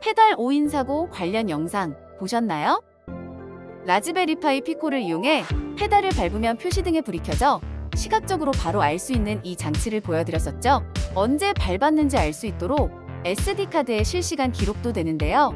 페달 5인 사고 관련 영상 보셨나요? 라즈베리파이 피코를 이용해 페달을 밟으면 표시등에 불이 켜져 시각적으로 바로 알 수 있는 이 장치를 보여드렸었죠. 언제 밟았는지 알 수 있도록 SD카드에 실시간 기록도 되는데요.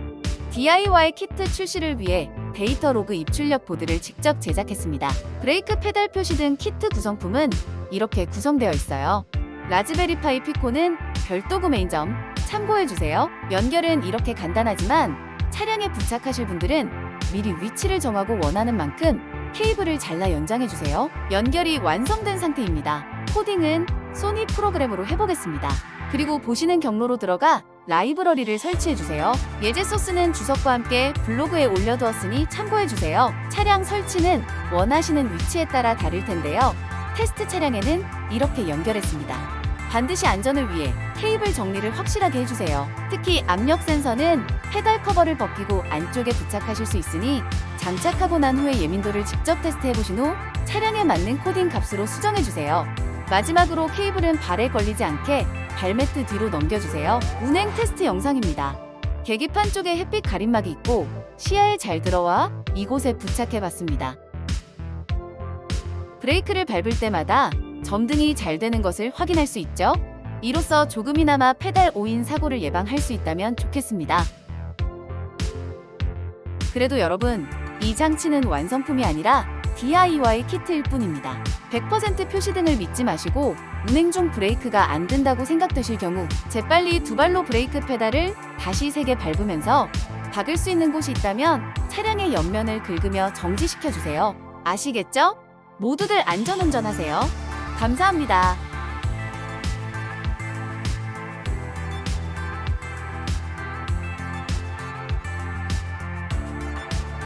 DIY 키트 출시를 위해 데이터 로그 입출력 보드를 직접 제작했습니다. 브레이크 페달 표시 등 키트 구성품은 이렇게 구성되어 있어요. 라즈베리파이 피코는 별도 구매인 점 참고해주세요. 연결은 이렇게 간단하지만 차량에 부착하실 분들은 미리 위치를 정하고 원하는 만큼 케이블을 잘라 연장해주세요. 연결이 완성된 상태입니다. 코딩은 소니 프로그램으로 해보겠습니다. 그리고 보시는 경로로 들어가 라이브러리를 설치해주세요. 예제 소스는 주석과 함께 블로그에 올려두었으니 참고해주세요. 차량 설치는 원하시는 위치에 따라 다를 텐데요. 테스트 차량에는 이렇게 연결했습니다. 반드시 안전을 위해 케이블 정리를 확실하게 해주세요. 특히 압력 센서는 페달 커버를 벗기고 안쪽에 부착하실 수 있으니 장착하고 난 후에 예민도를 직접 테스트해보신 후 차량에 맞는 코딩 값으로 수정해주세요. 마지막으로 케이블은 발에 걸리지 않게 발매트 뒤로 넘겨주세요. 운행 테스트 영상입니다. 계기판 쪽에 햇빛 가림막이 있고 시야에 잘 들어와 이곳에 부착해봤습니다. 브레이크를 밟을 때마다 점등이 잘 되는 것을 확인할 수 있죠. 이로써 조금이나마 페달 5인 사고를 예방할 수 있다면 좋겠습니다. 그래도 여러분, 이 장치는 완성품이 아니라 DIY 키트일 뿐입니다. 100% 표시등을 믿지 마시고 운행 중 브레이크가 안 된다고 생각되실 경우 재빨리 두 발로 브레이크 페달을 다시 세개 밟으면서 박을 수 있는 곳이 있다면 차량의 옆면을 긁으며 정지시켜 주세요. 아시겠죠? 모두들 안전운전하세요. 감사합니다.